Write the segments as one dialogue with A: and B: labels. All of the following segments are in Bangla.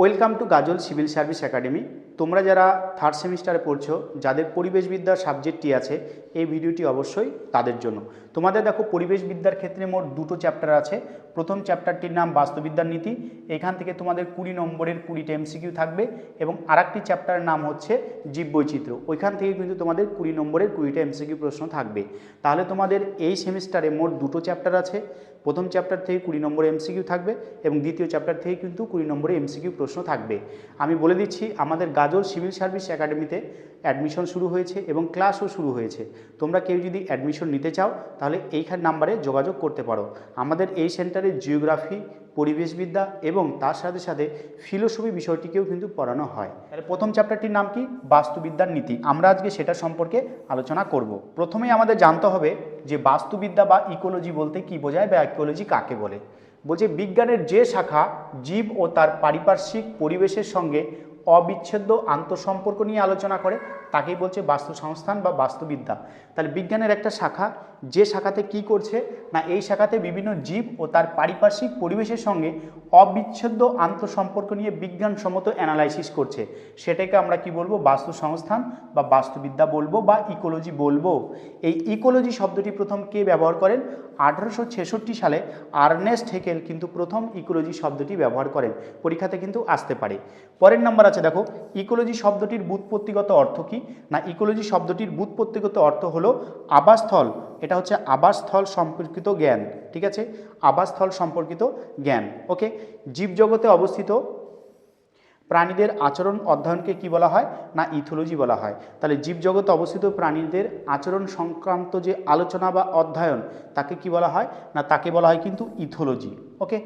A: Welcome to Ghazal Civil Service Academy. তোমরা যারা থার্ড সেমিস্টারে পড়ছো, যাদের পরিবেশবিদ্যার সাবজেক্টটি আছে, এই ভিডিওটি অবশ্যই তাদের জন্য। তোমাদের দেখো পরিবেশবিদ্যার ক্ষেত্রে মোট দুটো চ্যাপ্টার আছে। প্রথম চ্যাপ্টারটির নাম বাস্তুবিদ্যার নীতি। এখান থেকে তোমাদের কুড়ি নম্বরের কুড়িটা এমসিকিউ থাকবে এবং আরেকটি চ্যাপ্টারের নাম হচ্ছে জীববৈচিত্র্য। ওইখান থেকে কিন্তু তোমাদের কুড়ি নম্বরের কুড়িটা এমসিকিউ প্রশ্ন থাকবে। তাহলে তোমাদের এই সেমিস্টারে মোট দুটো চ্যাপ্টার আছে। প্রথম চ্যাপ্টার থেকে কুড়ি নম্বরে এমসিকিউ থাকবে এবং দ্বিতীয় চ্যাপ্টার থেকে কিন্তু কুড়ি নম্বরে এমসিকিউ প্রশ্ন থাকবে। আমি বলে দিচ্ছি, আমাদের গাজল সিভিল সার্ভিস একাডেমিতে অ্যাডমিশন শুরু হয়েছে এবং ক্লাসও শুরু হয়েছে। তোমরা কেউ যদি অ্যাডমিশন নিতে চাও তাহলে এইখান নাম্বারে যোগাযোগ করতে পারো। আমাদের এই সেন্টারে জিওগ্রাফি, পরিবেশবিদ্যা এবং তার সাথে সাথে ফিলোসফি বিষয়টিকেও কিন্তু পড়ানো হয়। তাহলে প্রথম চ্যাপ্টারটির নাম কি? বাস্তুবিদ্যার নীতি। আমরা আজকে সেটা সম্পর্কে আলোচনা করব। প্রথমেই আমাদের জানতে হবে যে বাস্তুবিদ্যা বা ইকোলজি বলতে কি বোঝায় বা ইকোলজি কাকে বলে? বলছে বিজ্ঞানের যে শাখা জীব ও তার পারিপার্শ্বিক পরিবেশের সঙ্গে অবিচ্ছেদ্য আন্তঃসম্পর্ক নিয়ে আলোচনা করে, তাকেই বলছে বাস্তু সংস্থান বা বাস্তুবিদ্যা। তাহলে বিজ্ঞানের একটা শাখা, যে শাখাতে কি করছে না এই শাখাতে বিভিন্ন জীব ও তার পারিপার্শ্বিক পরিবেশের সঙ্গে অবিচ্ছেদ্য আন্তঃসম্পর্ক নিয়ে বিজ্ঞানসম্মত অ্যানালাইসিস করছে। সেটাকে আমরা কি বলব? বাস্তু সংস্থান বা বাস্তুবিদ্যা বলব বা ইকোলজি বলব। এই ইকোলজি শব্দটি প্রথম কে ব্যবহার করেন? আঠারোশো ছেষট্টি সালে আর্নেস্ট হেকেল কিন্তু প্রথম ইকোলজি শব্দটি ব্যবহার করেন। পরীক্ষাতে কিন্তু আসতে পারে। পরের নাম্বার আছে, দেখো, ইকোলজি শব্দটির বুৎপত্তিগত অর্থ কি? না, ইকোলজি শব্দটির বুৎপত্তিগত অর্থ হলো আবাসস্থল। এটা হচ্ছে আবাসস্থল সম্পর্কিত জ্ঞান, ঠিক আছে? আবাসস্থল সম্পর্কিত জ্ঞান, ওকে? জীবজগতে অবস্থিত প্রাণীদের আচরণ অধ্যয়নকে কি বলা হয়? না ইথোলজি বলা হয়। তাহলে জীবজগতে অবস্থিত প্রাণীদের আচরণ সংক্রান্ত যে আলোচনা বা অধ্যয়ন, তাকে কি বলা হয়? না তাকে বলা হয় কিন্তু ইথোলজি। ওকে?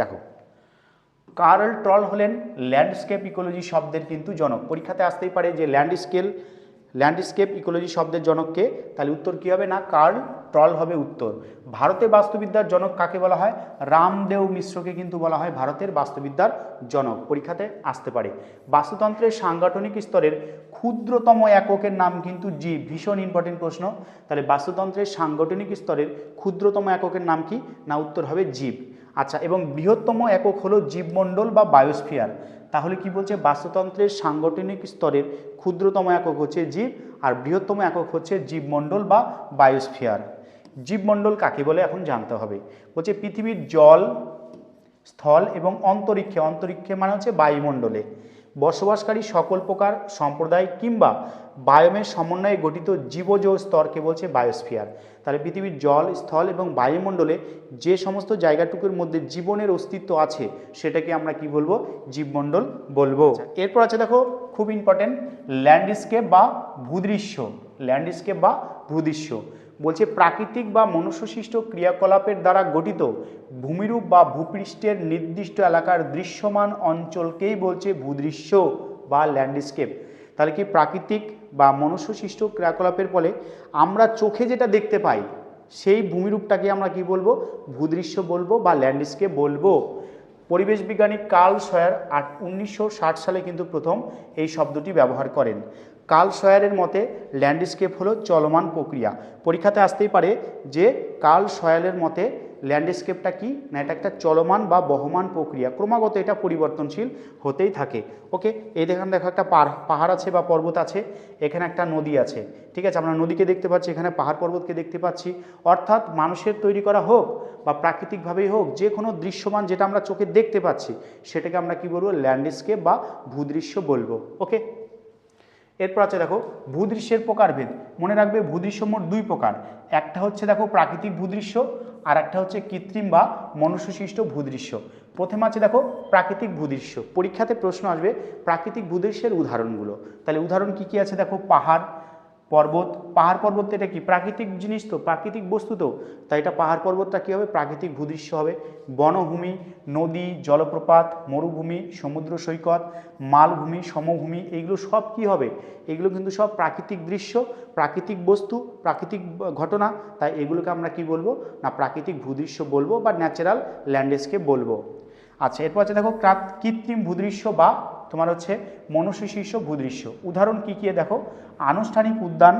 A: দেখো, কার্ল ট্রল হলেন ল্যান্ডস্কেপ ইকোলজি শব্দের কিন্তু জনক। পরীক্ষাতে আসতেই পারে যে ল্যান্ডস্কেল, ল্যান্ডস্কেপ ইকোলজি শব্দের জনককে, তাহলে উত্তর কী হবে? না, কার্ল ট্রল হবে উত্তর। ভারতে বাস্তুবিদ্যার জনক কাকে বলা হয়? রামদেও মিশ্রকে কিন্তু বলা হয় ভারতের বাস্তুবিদ্যার জনক। পরীক্ষাতে আসতে পারে। বাস্তুতন্ত্রের সাংগঠনিক স্তরের ক্ষুদ্রতম এককের নাম কিন্তু জীব ভীষণ ইম্পর্টেন্ট প্রশ্ন। তাহলে বাস্তুতন্ত্রের সাংগঠনিক স্তরের ক্ষুদ্রতম এককের নাম কি? না, উত্তর হবে জীব। আচ্ছা এবং বৃহত্তম একক হলো জীবমণ্ডল বা বায়োস্ফিয়ার। তাহলে কি বলছে? বাস্তুতন্ত্রের সাংগঠনিক স্তরের ক্ষুদ্রতম একক হচ্ছে জীব, আর বৃহত্তম একক হচ্ছে জীবমণ্ডল বা বায়োস্ফিয়ার। জীবমণ্ডল কাকে বলে এখন জানতে হবে। বলছে পৃথিবীর জল স্থল এবং অন্তরিক্ষে অন্তরিক্ষে মানে হচ্ছে বায়ুমণ্ডলে। বসবাসকারী সকল প্রকার সম্প্রদায় কিংবা বায়োমের সমন্বয়ে গঠিত জীবজ স্তরকে বলছে বায়োস্ফিয়ার। তাহলে পৃথিবীর জল স্থল এবং বায়ুমণ্ডলে যে সমস্ত জায়গাটুকুর মধ্যে জীবনের অস্তিত্ব আছে সেটাকে আমরা কি বলব? জীবমণ্ডল বলব। এরপর আছে দেখো খুব ইম্পর্টেন্ট ল্যান্ডস্কেপ বা ভূদৃশ্য। ল্যান্ডস্কেপ বা ভূদৃশ্য। বলছে, প্রাকৃতিক বা মনুষ্যসৃষ্ট ক্রিয়াকলাপের দ্বারা গঠিত ভূমিরূপ বা ভূপৃষ্ঠের নির্দিষ্ট এলাকার দৃশ্যমান অঞ্চলকেই বলছে ভূদৃশ্য বা ল্যান্ডস্কেপ। তাহলে কি প্রাকৃতিক বা মনুষ্যসৃষ্ট ক্রিয়াকলাপের ফলে আমরা চোখে যেটা দেখতে পাই, সেই ভূমিরূপটাকে আমরা কি বলব? ভূদৃশ্য বলব বা ল্যান্ডস্কেপ বলব। পরিবেশ বিজ্ঞানী কার্ল সয়ার আট, উনিশশো সালে কিন্তু প্রথম এই শব্দটি ব্যবহার করেন। কার্ল সয়ারের মতে ল্যান্ডস্কেপ হলো চলমান প্রক্রিয়া। পরীক্ষাতে আসতেই পারে যে কার্ল সয়ালের মতে ল্যান্ডস্কেপটা কি না এটা একটা চলমান বা বহমান প্রক্রিয়া। ক্রমাগত এটা পরিবর্তনশীল হতেই থাকে। ওকে এই দেখান, দেখো একটা পাহাড় আছে বা পর্বত আছে, এখানে একটা নদী আছে। ঠিক আছে, আমরা নদীকে দেখতে পাচ্ছি, এখানে পাহাড় পর্বতকে দেখতে পাচ্ছি। অর্থাৎ মানুষের তৈরি করা হোক বা প্রাকৃতিকভাবেই হোক, যে কোনো দৃশ্যমান যেটা আমরা চোখে দেখতে পাচ্ছি, সেটাকে আমরা কি বলব? ল্যান্ডস্কেপ বা ভূদৃশ্য বলব। ওকে এরপর আছে দেখো, ভূদৃশ্যের প্রকারভেদ। মনে রাখবে ভূদৃশ্য মোট দুই প্রকার। একটা হচ্ছে দেখো প্রাকৃতিক ভূদৃশ্য, আর একটা হচ্ছে কৃত্রিম বা মনুষ্যসৃষ্ট ভূদৃশ্য। প্রথমে আছে দেখো প্রাকৃতিক ভূদৃশ্য। পরীক্ষাতে প্রশ্ন আসবে প্রাকৃতিক ভূদৃশ্যের উদাহরণগুলো। তাহলে উদাহরণ কি কি আছে দেখো? পাহাড় পর্বত, পাহাড় পর্বত এটা কি? প্রাকৃতিক জিনিস তো, প্রাকৃতিক বস্তু তো। তাই এটা পাহাড় পর্বতটা কী হবে? প্রাকৃতিক ভূদৃশ্য হবে। বনভূমি, নদী, জলপ্রপাত, মরুভূমি, সমুদ্র সৈকত, মালভূমি, সমভূমি এইগুলো সব কি হবে? এগুলো কিন্তু সব প্রাকৃতিক দৃশ্য, প্রাকৃতিক বস্তু, প্রাকৃতিক ঘটনা। তাই এগুলোকে আমরা কি বলব? না, প্রাকৃতিক ভূদৃশ্য বলব বা ন্যাচারাল ল্যান্ডস্কেপ বলব। আচ্ছা এরপর আছে দেখো কৃত্রিম ভূদৃশ্য বা তোমার হচ্ছে মনুষ্য শীর্ষ ভূদৃশ্য। উদাহরণ কী কী? দেখো, আনুষ্ঠানিক উদ্যান,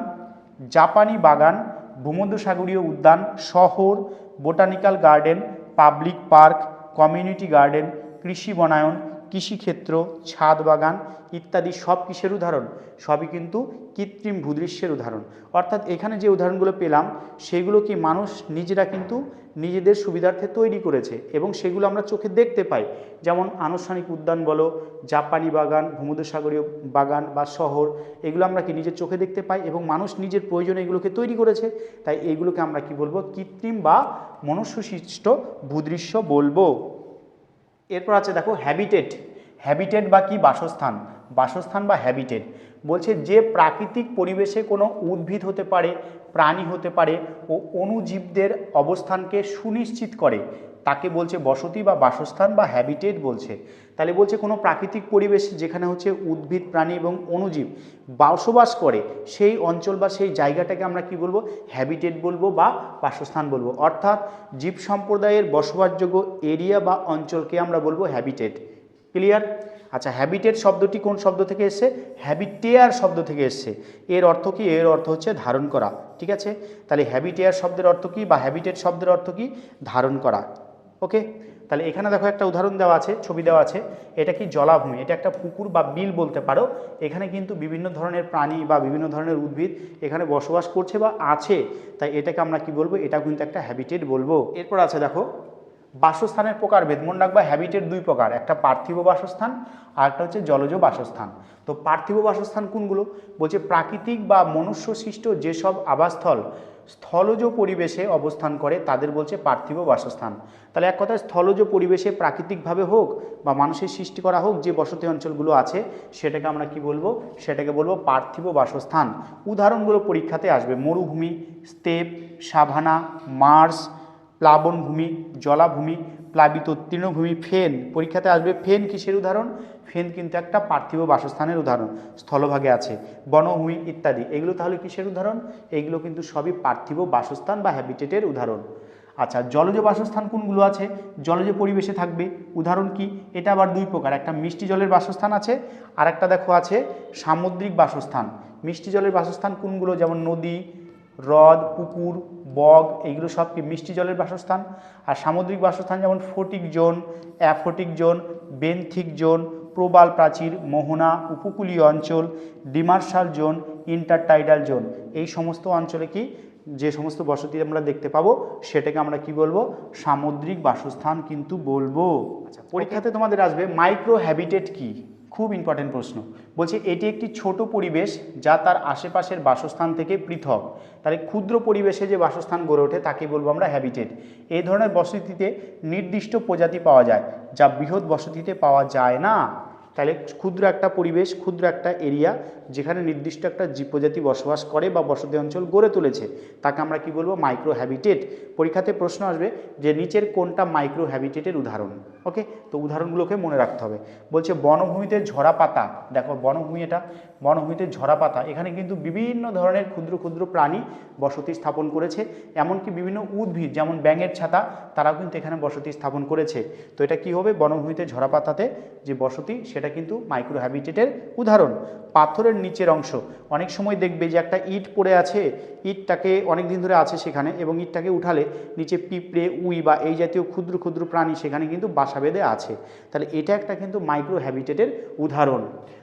A: জাপানি বাগান, ভূমধ্যসাগরীয় উদ্যান, শহর, botanical garden, public park, community garden, কৃষি বনায়ন কৃষিক্ষেত্র, ছাদ বাগান ইত্যাদি সব কিসের উদাহরণ? সবই কিন্তু কৃত্রিম ভূদৃশ্যের উদাহরণ। অর্থাৎ এখানে যে উদাহরণগুলো পেলাম, সেগুলো কি মানুষ নিজেরা কিন্তু নিজেদের সুবিধার্থে তৈরি করেছে এবং সেগুলো আমরা চোখে দেখতে পাই। যেমন আনুষ্ঠানিক উদ্যান বলো, জাপানি বাগান, ভূমধ্যসাগরীয় বাগান বা শহর, এগুলো আমরা কি নিজের চোখে দেখতে পাই এবং মানুষ নিজের প্রয়োজনে এগুলোকে তৈরি করেছে? তাই এইগুলোকে আমরা কি বলব? কৃত্রিম বা মনুষ্যসৃষ্ট ভূদৃশ্য বলব। এরপর আছে দেখো হ্যাবিটেট হ্যাবিটেট বা কি? বাসস্থান। বাসস্থান বা হ্যাবিটেট বলছে যে প্রাকৃতিক পরিবেশে কোনো উদ্ভিদ হতে পারে, প্রাণী হতে পারে ও অণুজীবদের অবস্থানকে সুনিশ্চিত করে। তাকে বলছে বসতি বা বাসস্থান বা হ্যাবিটেট বলছে। তাহলে বলছে কোনো প্রাকৃতিক পরিবেশ যেখানে হচ্ছে উদ্ভিদ, প্রাণী এবং অণুজীব বসবাস করে, সেই অঞ্চল বা সেই জায়গাটাকে আমরা কি বলব? হ্যাবিটেট বলব বা বাসস্থান বলব। অর্থাৎ জীব সম্প্রদায়ের বসবাসযোগ্য এরিয়া বা অঞ্চলকে আমরা বলব হ্যাবিটেট ক্লিয়ার আচ্ছা হ্যাবিটেট শব্দটি কোন শব্দ থেকে এসছে? হ্যাবিটেয়ার শব্দ থেকে এসছে। এর অর্থ কি? এর অর্থ হচ্ছে ধারণ করা। ঠিক আছে? তাহলে হ্যাবিটেয়ার শব্দের অর্থ কি বা হ্যাবিটেট শব্দের অর্থ কি? ধারণ করা। ওকে তাহলে এখানে দেখো একটা উদাহরণ দেওয়া আছে, ছবি দেওয়া আছে। এটা কি জলাভূমি? এটা একটা পুকুর বা বিল বলতে পারো। এখানে কিন্তু বিভিন্ন ধরনের প্রাণী বা বিভিন্ন ধরনের উদ্ভিদ এখানে বসবাস করছে বা আছে। তাই এটাকে আমরা কি বলব? এটা কিন্তু একটা হ্যাবিটেট বলব। এরপর আছে দেখো, বাসস্থানের প্রকারভেদ। মনে রাখবা হ্যাবিটেট দুই প্রকার। একটা পার্থিব বাসস্থান, আর একটা হচ্ছে জলজ বাসস্থান। তো পার্থিব বাসস্থান কোনগুলো? বলছে প্রাকৃতিক বা মনুষ্য সৃষ্ট যেসব আবাসস্থল স্থলজ পরিবেশে অবস্থান করে, তাদের বলছে পার্থিব বাসস্থান। তাহলে এক কথায় স্থলজ পরিবেশে প্রাকৃতিকভাবে হোক বা মানুষের সৃষ্টি করা হোক, যে বসতি অঞ্চলগুলো আছে, সেটাকে আমরা কি বলব? সেটাকে বলব পার্থিব বাসস্থান। উদাহরণগুলো পরীক্ষাতে আসবে। মরুভূমি, স্তেপ, সাভানা, মার্স, প্লাবনভূমি, জলাভূমি প্লাবিত তৃণভূমি ফেন, পরীক্ষাতে আসবে ফেন কিসের উদাহরণ? ফেন কিন্তু একটা পার্থিব বাসস্থানের উদাহরণ, স্থলভাগে আছে, বনভূমি ইত্যাদি। এগুলো তাহলে কিসের উদাহরণ? এগুলো কিন্তু সবই পার্থিব বাসস্থান বা হ্যাবিটেটের উদাহরণ। আচ্ছা জলজ বাসস্থান কোনগুলো আছে? জলজ পরিবেশে থাকবে। উদাহরণ কি? এটা আবার দুই প্রকার, একটা মিষ্টি জলের বাসস্থান আছে আর একটা দেখো আছে সামুদ্রিক বাসস্থান। মিষ্টি জলের বাসস্থান কোনগুলো? যেমন নদী, হ্রদ, পুকুর বগ এইগুলো সব কি মিষ্টি জলের বাসস্থান? আর সামুদ্রিক বাসস্থান যেমন photic zone, aphotic zone, benthic zone, প্রবাল প্রাচীর, মোহনা, উপকূলীয় অঞ্চল, ডিমার্শাল জোন, ইন্টারটাইডাল জোন। এই সমস্ত অঞ্চলে কি যে সমস্ত বসতি আমরা দেখতে পাবো, সেটাকে আমরা কি বলব? সামুদ্রিক বাসস্থান কিন্তু বলব। আচ্ছা পরীক্ষাতে তোমাদের আসবে মাইক্রো হ্যাবিটেট কি? খুব ইম্পর্টেন্ট প্রশ্ন। বলছে, এটি একটি ছোট পরিবেশ যা তার আশেপাশের বাসস্থান থেকে পৃথক। তাহলে ক্ষুদ্র পরিবেশে যে বাসস্থান গড়ে ওঠে, তাকে বলব আমরা হ্যাবিটেট এই ধরনের বসতিতে নির্দিষ্ট প্রজাতি পাওয়া যায়, যা বৃহৎ বসতিতে পাওয়া যায় না। তাহলে ক্ষুদ্র একটা পরিবেশ, ক্ষুদ্র একটা এরিয়া যেখানে নির্দিষ্ট একটা জীব প্রজাতি বসবাস করে বা বসতি অঞ্চল গড়ে তুলেছে। তাকে আমরা কি বলব? মাইক্রো হ্যাবিটেট পরীক্ষাতে প্রশ্ন আসবে যে নিচের কোনটা মাইক্রো হ্যাবিটেটের উদাহরণ? ওকে তো উদাহরণগুলোকে মনে রাখতে হবে। বলছে বনভূমিতে ঝরা পাতা দেখো বনভূমি এটা। বনভূমিতে ঝরা পাতা এখানে কিন্তু বিভিন্ন ধরনের ক্ষুদ্র ক্ষুদ্র প্রাণী বসতি স্থাপন করেছে। এমনকি বিভিন্ন উদ্ভিদ, যেমন ব্যাঙের ছাতা, তারাও কিন্তু এখানে বসতি স্থাপন করেছে। তো এটা কি হবে? বনভূমিতে ঝরা পাতাতে যে বসতি, সেটা কিন্তু মাইক্রো হ্যাবিটেটের উদাহরণ। পাথরের নিচের অংশ। অনেক সময় দেখবে যে একটা ইট পড়ে আছে, ইটটাকে অনেক দিন ধরে আছে সেখানে এবং ইটটাকে উঠালে নিচে পিঁপড়ে, উই বা এই জাতীয় ক্ষুদ্র ক্ষুদ্র প্রাণী সেখানে কিন্তু বাসা বেঁধে আছে। তাহলে এটা একটা কিন্তু মাইক্রো হ্যাবিটেটের উদাহরণ।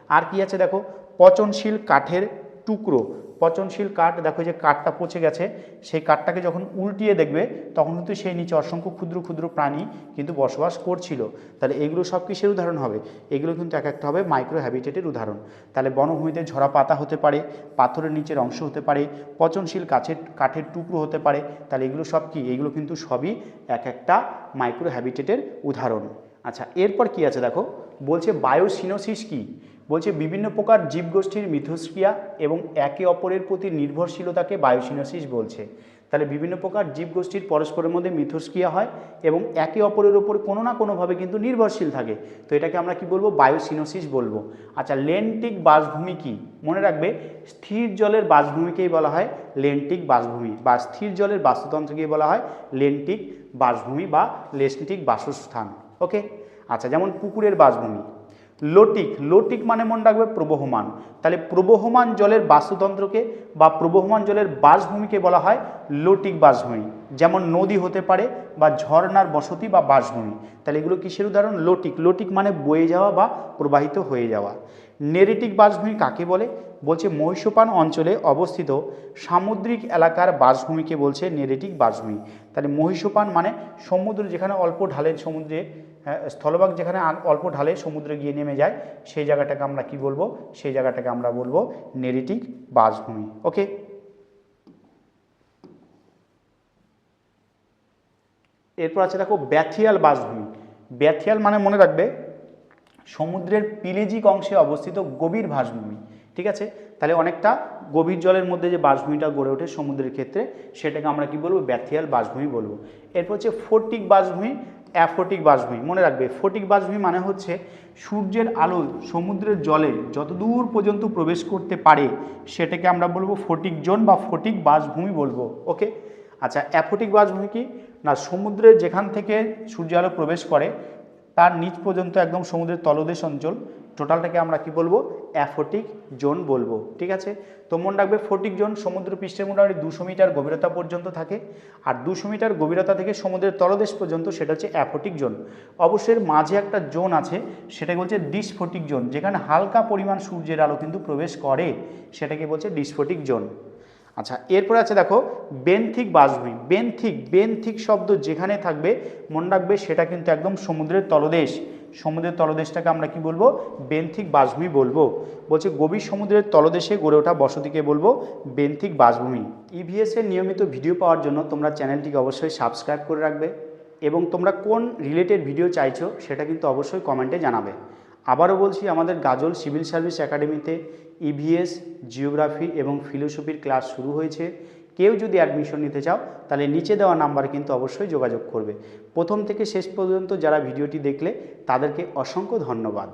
A: আর কি আছে দেখো? পচনশীল কাঠের টুকরো। পচনশীল কাঠ, দেখো যে কাঠটা পচে গেছে, সেই কাঠটাকে যখন উল্টিয়ে দেখবে, তখন কিন্তু সেই নিচে অসংখ্য ক্ষুদ্র ক্ষুদ্র প্রাণী কিন্তু বসবাস করছিল। তাহলে এগুলো সব কিসের উদাহরণ হবে? এগুলো কিন্তু এক একটা হবে মাইক্রো হ্যাবিটেটের উদাহরণ। তাহলে বনভূমিতে ঝরা পাতা হতে পারে, পাথরের নিচের অংশ হতে পারে, পচনশীল কাছের, কাঠের টুকরো হতে পারে, তাহলে এগুলো সব কি? এগুলো কিন্তু সবই এক একটা মাইক্রো হ্যাবিটেটের উদাহরণ। আচ্ছা এরপর কি আছে দেখো? বলছে বায়োসিনোসিস কি? বলছে বিভিন্ন প্রকার জীবগোষ্ঠীর মিথস্ক্রিয়া এবং একে অপরের প্রতি নির্ভরশীলতাকে বায়োসিনোসিস বলছে। তাহলে বিভিন্ন প্রকার জীবগোষ্ঠীর পরস্পরের মধ্যে মিথস্ক্রিয়া হয় এবং একে অপরের ওপর কোনো না কোনোভাবে কিন্তু নির্ভরশীল থাকে। তো এটাকে আমরা কি বলব? বায়োসিনোসিস বলব। আচ্ছা লেন্টিক বাসভূমি কি? মনে রাখবে, স্থির জলের বাসভূমিকেই বলা হয় লেন্টিক বাসভূমি বা স্থির জলের বাস্তুতন্ত্রকেই বলা হয় লেন্টিক বাসভূমি বা লেন্টিক বাসস্থান। ওকে? আচ্ছা যেমন পুকুরের বাসভূমি। লোটিক লোটিক মানে মনে রাখবে প্রবহমান। তাহলে প্রবহমান জলের বাস্তুতন্ত্রকে বা প্রবহমান জলের বাসভূমিকে বলা হয় লোটিক বাসভূমি। যেমন নদী হতে পারে বা ঝর্ণার বসতি বা বাসভূমি। তাহলে এগুলো কিসের উদাহরণ? লোটিক। লোটিক মানে বয়ে যাওয়া বা প্রবাহিত হয়ে যাওয়া। নেরিটিক বাসভূমি কাকে বলে? বলছে মহিষপান অঞ্চলে অবস্থিত সামুদ্রিক এলাকার বাসভূমিকে বলছে নেরিটিক বাসভূমি। তাহলে মহিষপান মানে সমুদ্র যেখানে অল্প ঢালের সমুদ্রে স্থলভাগ যেখানে অল্প ঢালে সমুদ্রে গিয়ে নেমে যায়, সেই জায়গাটাকে আমরা কি বলব? সেই জায়গাটাকে আমরা বলব নেরিটিক বাসভূমি। ওকে? এরপর আছে দেখো ব্যাথিয়াল বাসভূমি। ব্যাথিয়াল মানে মনে রাখবে, সমুদ্রের পিলেজিক অংশে অবস্থিত গভীর বাসভূমি, ঠিক আছে? তাহলে অনেকটা গভীর জলের মধ্যে যে বাসভূমিটা গড়ে ওঠে সমুদ্রের ক্ষেত্রে, সেটাকে আমরা কি বলব? ব্যাথিয়াল বাসভূমি বলব। এরপর হচ্ছে ফোর্টিক বাসভূমি। অ্যাফোটিক বাসভূমি মনে রাখবে ফোটিক বাসভূমি মানে হচ্ছে সূর্যের আলো সমুদ্রের জলে যতদূর পর্যন্ত প্রবেশ করতে পারে, সেটাকে আমরা বলব ফোটিক জোন বা ফোটিক বাসভূমি বলব ওকে আচ্ছা অ্যাফোটিক বাসভূমি কি? না, সমুদ্রের যেখান থেকে সূর্য আলো প্রবেশ করে, তার নিচ পর্যন্ত একদম সমুদ্রের তলদেশ অঞ্চল টোটালটাকে আমরা কি বলব? অ্যাফোটিক জোন বলব, ঠিক আছে? তো মনে রাখবে ফোটিক জোন সমুদ্র পৃষ্ঠের মোটামুটি দুশো মিটার গভীরতা পর্যন্ত থাকে, আর দুশো মিটার গভীরতা থেকে সমুদ্রের তলদেশ পর্যন্ত সেটা হচ্ছে অ্যাফোটিক জোন। অবশ্যই মাঝে একটা জোন আছে, সেটাকে বলছে ডিসফোটিক জোন, যেখানে হালকা পরিমাণ সূর্যের আলো কিন্তু প্রবেশ করে, সেটাকে বলছে ডিসফোটিক জোন। আচ্ছা এরপরে আছে দেখো, বেন্থিক বাসভূমি বেন্থিক বেন্থিক শব্দ যেখানে থাকবে, মনে রাখবে সেটা কিন্তু একদম সমুদ্রের তলদেশ। সমুদ্রের তলদেশটাকে আমরা কি বলব? বেন্থিক বাসভূমি বলব। বলছে গভীর সমুদ্রের তলদেশে গড়ে ওঠা বসতিকে বলব বেন্থিক বাসভূমি। ইভিএস এর নিয়মিত ভিডিও পাওয়ার জন্য তোমরা চ্যানেলটিকে অবশ্যই সাবস্ক্রাইব করে রাখবে এবং তোমরা কোন রিলেটেড ভিডিও চাইছো সেটা কিন্তু অবশ্যই কমেন্টে জানাবে। আবারও বলছি, আমাদের গাজল সিভিল সার্ভিস একাডেমিতে ইভিএস জিওগ্রাফি এবং ফিলোসফির ক্লাস শুরু হয়েছে। কেউ যদি অ্যাডমিশন নিতে চাও, তাহলে নিচে দেওয়া নাম্বার কিন্তু অবশ্যই যোগাযোগ করবে। প্রথম থেকে শেষ পর্যন্ত যারা ভিডিওটি দেখলে, তাদেরকে অসংখ্য ধন্যবাদ।